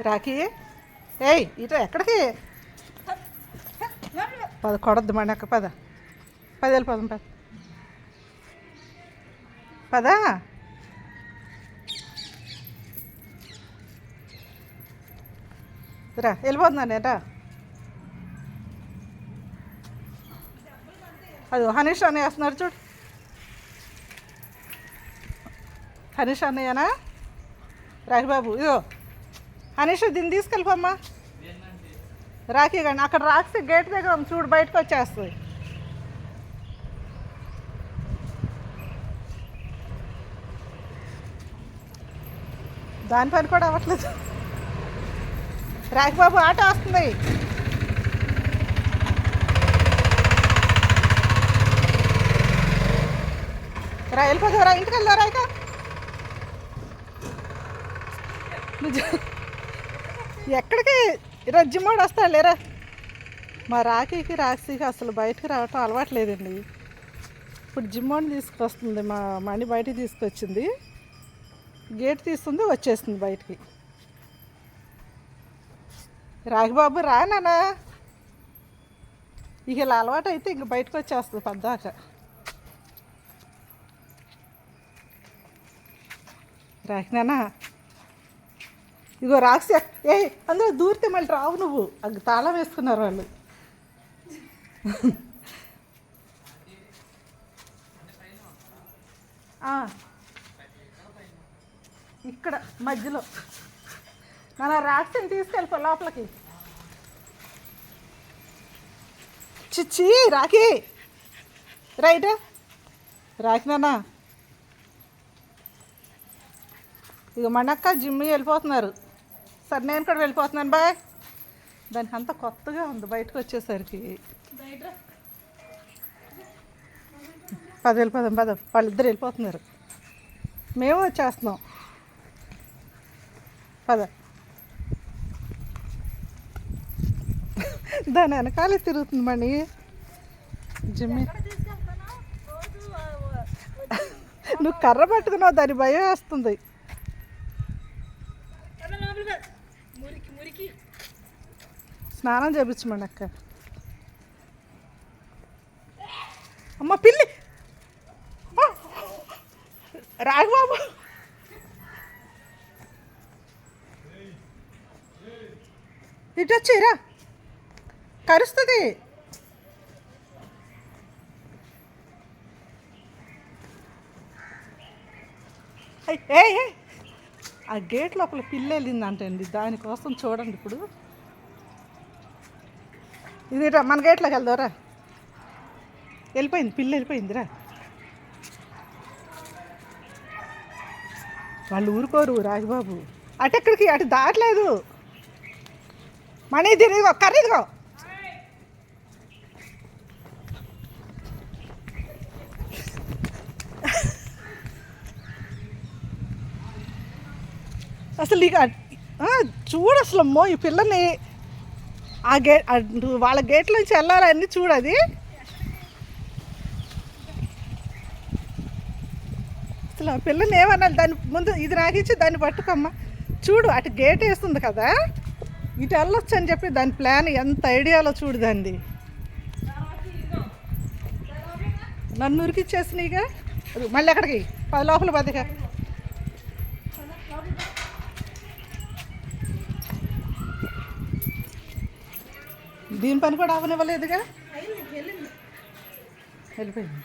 రాఖీ? ఏయ్ ఇటు ఎక్కడికి? పద కొడద్దు మనక్క పద పది. వెళ్ళిపోదాం పద పదా. రా వెళ్ళిపోతున్నా నేను రా. అది హనీష్ అన్నయ్య వేస్తున్నారు చూడు. హనీష్ అన్నయ్యనా? రాహిబాబు ఇదో హనీష్ దీన్ని తీసుకెళ్ళిపోమ్మా. రాఖీ కానీ అక్కడ రాక్సి గేట్ దగ్గర చూడు బయటకు వచ్చేస్తుంది. దాని పని కూడా అవ్వట్లేదు. రాఖీబాబు ఆట వస్తుంది. రా వెళ్ళిపోతావు ఇంటికి వెళ్దారా ఇక నిజం. ఎక్కడికి? రజ్జిమోడు జిమ్మోడు వస్తా లేరా? మా రాఖీకి రాఖీకి అసలు బయటకు రావటం అలవాట్లేదండి ఇప్పుడు జిమ్మోని తీసుకొస్తుంది మా మణి బయటికి తీసుకొచ్చింది. గేట్ తీస్తుంది వచ్చేస్తుంది బయటికి. రాఘబాబు రా నాన్న. ఇక ఇలా అలవాటు అయితే ఇంక బయటకు వచ్చేస్తుంది పద్దాక. రాకినానా ఇగో రాక్సి ఏ అందులో దూరితే మళ్ళీ రావు నువ్వు. అది తాళం వేసుకున్నారు వాళ్ళు. ఇక్కడ మధ్యలో. మన రాక్షని తీసుకెళ్ళిపో లోపలికి. చిచ్చి రాఖీ. రైట్? రాకినానా ఇక మనక్క జిమ్ వెళ్ళిపోతున్నారు. సరే నేను కూడా వెళ్ళిపోతున్నాను. బాయ్. దానికి అంత కొత్తగా ఉంది బయటకు వచ్చేసరికి. పది వెళ్ళిపోదాం పద. వాళ్ళిద్దరు వెళ్ళిపోతున్నారు. మేము వచ్చేస్తున్నాం. పద. దాని వెనకాలే తిరుగుతుంది మణి. జిమ్మి. నువ్వు కర్ర పట్టుకున్నావు దాని భయం వేస్తుంది. స్నానం చేపించమండి అక్క. అమ్మ పిల్లి! రాఘబాబు ఇటు వచ్చేరా కరుస్తుంది. ఏయ్, ఏయ్, ఆ గేట్ లోపల పిల్ల వెళ్ళిందంటండి దానికోసం చూడండి ఇప్పుడు. ఇది రా మన గేట్లోకి వెళ్దారా వెళ్ళిపోయింది పిల్లి వెళ్ళిపోయిందిరా వాళ్ళు ఊరుకోరు రాజబాబు. అటెక్కడికి అటు దాటలేదు. మనీ తిరిగి కర్రీదిగో అసలు ఇక చూడు అసలు అమ్మో ఈ పిల్లని ఆ గేట్ వాళ్ళ గేట్ నుంచి వెళ్ళాలని చూడది అసలు ఆ పిల్లని ఏమనాలి? దాని ముందు ఇది నాగించి దాన్ని పట్టుకోమ్మా. చూడు అటు గేట్ వేస్తుంది కదా. ఇటు వెళ్ళొచ్చు అని చెప్పి దాని ప్లాన్ ఎంత ఐడియాలో చూడు దాన్ని. నన్ను ఉరికిచ్చేసినాయిగా మళ్ళీ ఎక్కడికి? పది లోపల పదిగా దీని పని కూడా అవనివ్వలేదుగా వెళ్ళిపోయింది.